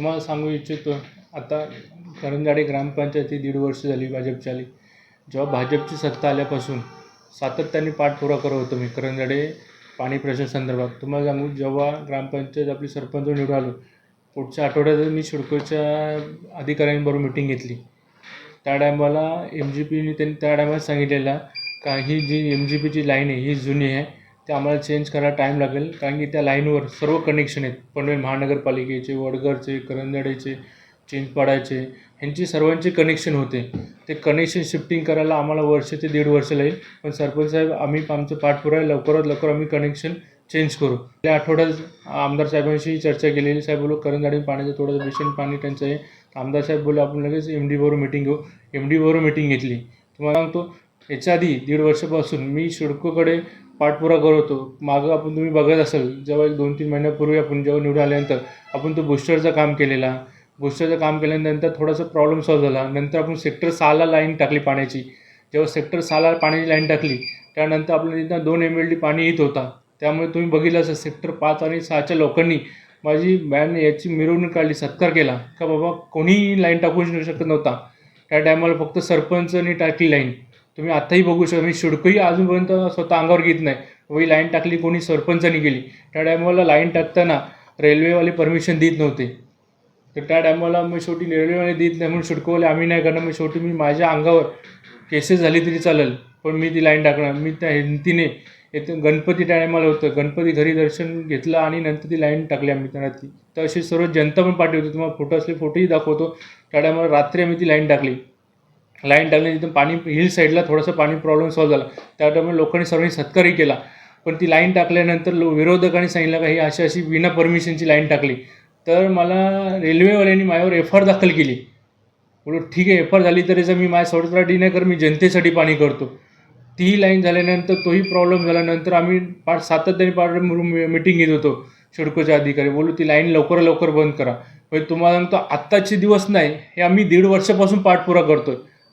तुम्हाला सांगू इच्छितो आता करंजाडे ग्रामपंचायती दीड वर्ष झाली भाजपची आली. जेव्हा भाजपची सत्ता आल्यापासून सातत्याने पाठपुरा करत होतो मी करंजाडे पाणी प्रश्न संदर्भात. तुम्हाला सांगू जेव्हा ग्रामपंचायत आपली सरपंच निवडून आलो पुढच्या आठवड्यात मी शिडकोच्या अधिकाऱ्यांबरोबर मिटिंग घेतली. त्या टायमाला एम जी पीने त्यांनी त्या टायमाला सांगितलेला का ही जी एम जी पीची लाईन आहे ही जुनी आहे ते आम्हाला चेंज करायला टाईम लागेल. कारण की त्या लाईनवर सर्व कनेक्शन आहेत. पनवेल महानगरपालिकेचे वडगरचे करंजाडेचे चिंचपाडाचे ह्यांची सर्वांचे कनेक्शन होते. ते कनेक्शन शिफ्टिंग करायला आम्हाला वर्ष ते दीड वर्ष लागेल. पण सरपंच साहेब आम्ही आमचं पाठपुरावा लवकरात लवकर आम्ही कनेक्शन चेंज करू. या आठवड्यात आमदार साहेबांशी चर्चा केलेली साहेब बोलू करंजाडी पाण्याचं थोडंसं भीषण पाणी टंचाई आहे. आमदार साहेब बोलू आपण लगेच एम डीबरोबर मिटिंग घेऊ. एम डीबरोबर मिटिंग घेतली. तुम्हाला सांगतो याच्या आधी दीड वर्षापासून मी शिडकोकडे पाठपुरावा करत होतो. मागं आपण तुम्ही बघत असाल जेव्हा एक दोन तीन महिन्यापूर्वी आपण जेव्हा निवडून आल्यानंतर आपण तो बुस्टरचं काम केलेला. बुस्टरचं काम केल्यानंतर थोडासा प्रॉब्लेम सॉल्व झाला. नंतर आपण सेक्टर सहाला लाईन टाकली पाण्याची. जेव्हा सेक्टर सहाला पाण्याची लाईन टाकली त्यानंतर आपल्याला तिथं दोन एम एल डी पाणी येत होता. त्यामुळे तुम्ही बघितलं असेल सेक्टर पाच आणि सहाच्या लोकांनी माझी बॅन याची मिरवणूक काढली सत्कार केला. का बाबा कोणीही लाईन टाकू शकत नव्हता. त्या टायमाला फक्त सरपंचनी टाकली लाईन तुम्ही आत्ताही बघू शकता मी शिडकोही अजूनपर्यंत स्वतः अंगावर घेत नाही. वही लाईन टाकली कोणी सरपंचानी केली. त्या टायमाला लाईन टाकताना रेल्वेवाले परमिशन देत नव्हते. तर त्या टायमाला मी शेवटी रेल्वेवाले देत नाही म्हणून शिडकोवाले आम्ही नाही करणार. मग शेवटी मी माझ्या अंगावर केसेस झाली तरी चालेल पण मी ती लाईन टाकणार. मी त्या हिमतीने येतं गणपती टायमाला होतं. गणपती घरी दर्शन घेतलं आणि नंतर ती लाईन टाकली आम्ही त्या ती तर अशी सर्व जनता पण पाठवतो तुम्हाला फोटो असले फोटोही दाखवतो. त्या टायमाला रात्री आम्ही ती लाईन टाकली. लाईन टाकली तिथून पाणी हिल साईडला थोडंसं पाणी प्रॉब्लेम सॉल्व्ह झाला. त्यामुळे लोकांनी सर्वांनी सत्कारही केला. पण ती लाईन टाकल्यानंतर लो विरोधकांनी सांगितलं का ही अशी अशी विना परमिशनची लाईन टाकली. तर मला रेल्वेवाल्यांनी माझ्यावर एफ आर दाखल केली. बोलू ठीक आहे एफ आर झाली तरी जर मी माझ्या स्वतःसाठी नाही कर मी जनतेसाठी पाणी करतो. तीही लाईन झाल्यानंतर तोही प्रॉब्लेम झाल्यानंतर आम्ही पाच सातत्याने पाठ मिटिंग घेत होतो शिडकोच्या अधिकारी. बोलू ती लाईन लवकर लवकर बंद करा. म्हणजे तुम्हाला सांगतो आत्ताचे दिवस नाही हे आम्ही दीड वर्षापासून पाठपुरा करतोय.